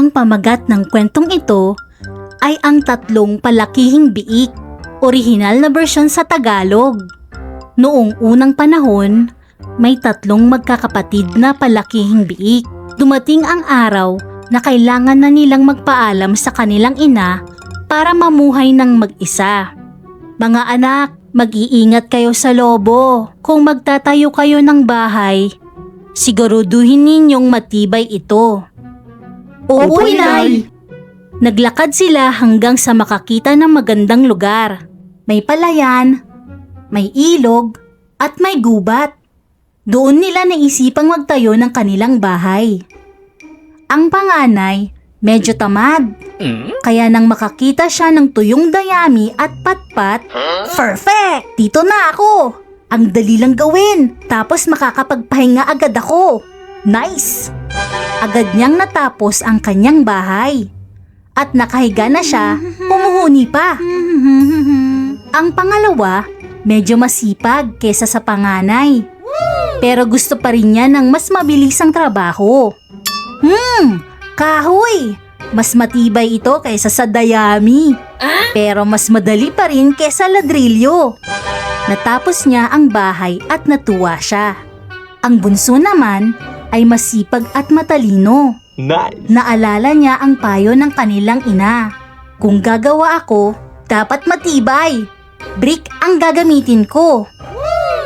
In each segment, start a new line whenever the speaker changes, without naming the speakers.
Ang pamagat ng kwentong ito ay ang tatlong palakihing biik, orihinal na bersyon sa Tagalog. Noong unang panahon, may tatlong magkakapatid na palakihing biik. Dumating ang araw na kailangan na nilang magpaalam sa kanilang ina para mamuhay ng mag-isa. Mga anak, mag-iingat kayo sa lobo. Kung magtatayo kayo ng bahay, siguraduhin ninyong matibay ito.
Opo, Inay.
Naglakad sila hanggang sa makakita ng magandang lugar. May palayan, may ilog, at may gubat. Doon nila naisipang magtayo ng kanilang bahay. Ang panganay, medyo tamad. Kaya nang makakita siya ng tuyong dayami at patpat, Perfect! Dito na ako! Ang dali lang gawin, tapos makakapagpahinga agad ako. Nice! Agad niyang natapos ang kanyang bahay. At nakahiga na siya, pumuhuni pa. ang pangalawa, medyo masipag kesa sa panganay. Pero gusto pa rin niya ng mas mabilis ang trabaho. Hmm, kahoy! Mas matibay ito kaysa sa dayami. Pero mas madali pa rin kesa ladrilyo. Natapos niya ang bahay at natuwa siya. Ang bunso naman ay masipag at matalino.
Nice.
Naalala niya ang payo ng kanilang ina. Kung gagawa ako, dapat matibay. Brick ang gagamitin ko.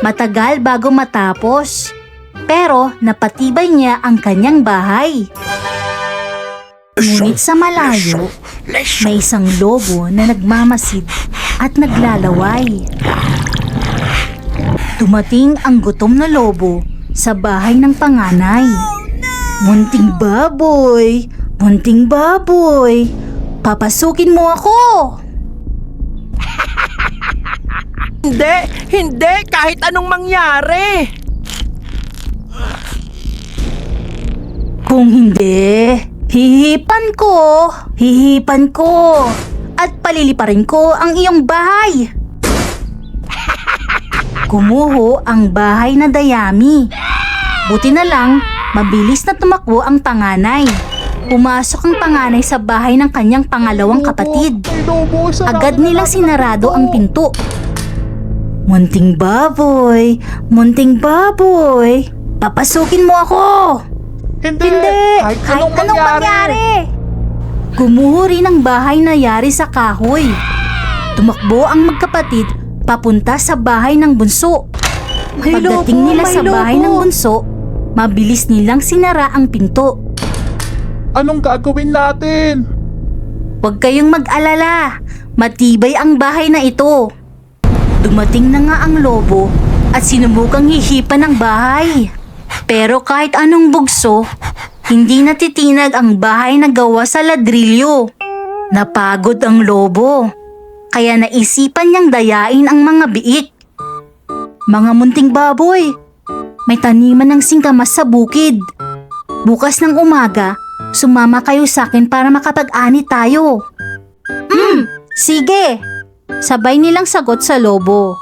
Matagal bago matapos. Pero napatibay niya ang kanyang bahay. Ngunit sa malayo, may isang lobo na nagmamasid at naglalaway. Dumating ang gutom na lobo sa bahay ng panganay. Munting baboy, munting baboy, papasukin mo ako!
Hindi! Hindi! Kahit anong mangyari!
Kung hindi, hihipan ko, hihipan ko, at paliliparin ko ang iyong bahay. Kumuho ang bahay na dayami. Buti na lang, mabilis na tumakbo ang panganay. Pumasok ang panganay sa bahay ng kanyang pangalawang kapatid. Agad nilang sinarado ang pinto. Munting baboy, munting baboy, papasukin mo ako!
Hindi.
Hindi!
Kahit, anong, mangyari.
Gumuho rin ang bahay na yari sa kahoy. Tumakbo ang magkapatid papunta sa bahay ng bunso.
May
Pagdating
lobo,
nila
may
sa bahay
lobo.
ng bunso, mabilis nilang sinara ang pinto.
Anong gagawin natin?
Huwag kayong mag-alala, matibay ang bahay na ito. Dumating na nga ang lobo at sinubukang hihipan ang bahay. Pero kahit anong bugso, hindi natitinag ang bahay na gawa sa ladrilyo. Napagod ang lobo, kaya naisipan niyang dayain ang mga biik. Mga munting baboy, may taniman ng singkamas sa bukid. Bukas ng umaga, sumama kayo sa akin para makapag-ani tayo. Hmm, sige. Sabay nilang sagot sa lobo.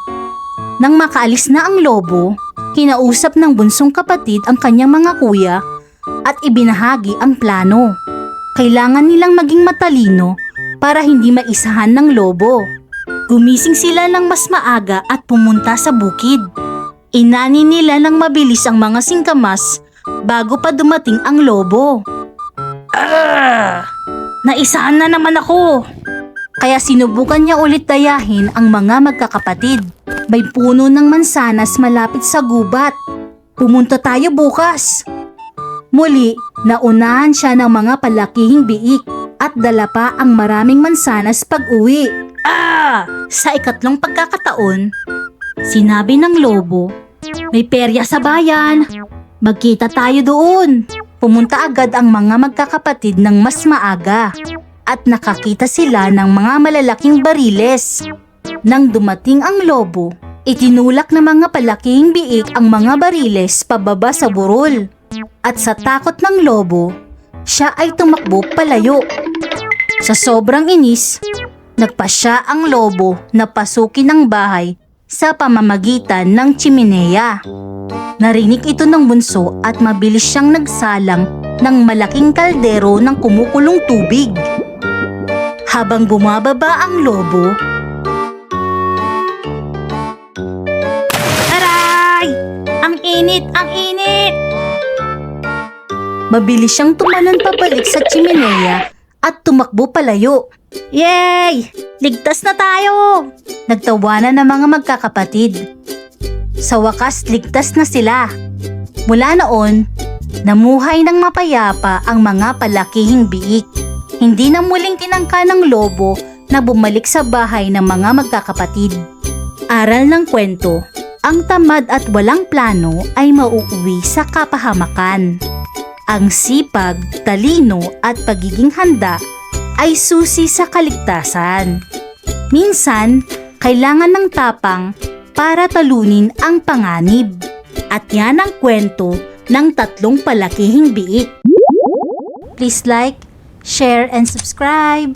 Nang makaalis na ang lobo, kinausap ng bunsong kapatid ang kanyang mga kuya at ibinahagi ang plano. Kailangan nilang maging matalino para hindi maisahan ng lobo. Gumising sila ng mas maaga at pumunta sa bukid. Inani nila ng mabilis ang mga singkamas bago pa dumating ang lobo. Ah! Naisahan na naman ako! Kaya sinubukan niya ulit dayahin ang mga magkakapatid. May puno ng mansanas malapit sa gubat. Pumunta tayo bukas. Muli, naunahan siya ng mga palakihing biik at dala pa ang maraming mansanas pag uwi. Ah! Sa ikatlong pagkakataon, sinabi ng lobo, may perya sa bayan. Magkita tayo doon. Pumunta agad ang mga magkakapatid ng mas maaga at nakakita sila ng mga malalaking bariles. Nang dumating ang lobo, itinulak ng mga palaking biik ang mga bariles pababa sa burol. At sa takot ng lobo, siya ay tumakbo palayo. Sa sobrang inis, nagpasya ang lobo na pasukin ang bahay sa pamamagitan ng chimenea. Narinig ito ng bunso at mabilis siyang nagsalang ng malaking kaldero ng kumukulong tubig. Habang bumababa ang lobo, Aray! Ang init! Ang init! Mabilis siyang tumalon pabalik sa chimenea at tumakbo palayo. Yay! Ligtas na tayo! Nagtawanan ng mga magkakapatid. Sa wakas, ligtas na sila. Mula noon, namuhay ng mapayapa ang mga palakihing biik. Hindi na muling tinangka ng lobo na bumalik sa bahay ng mga magkakapatid. Aral ng kwento, ang tamad at walang plano ay mauuwi sa kapahamakan. Ang sipag, talino at pagiging handa ay susi sa kaligtasan. Minsan, kailangan ng tapang para talunin ang panganib. At yan ang kwento ng tatlong palakihing biik. Please like, share, and subscribe.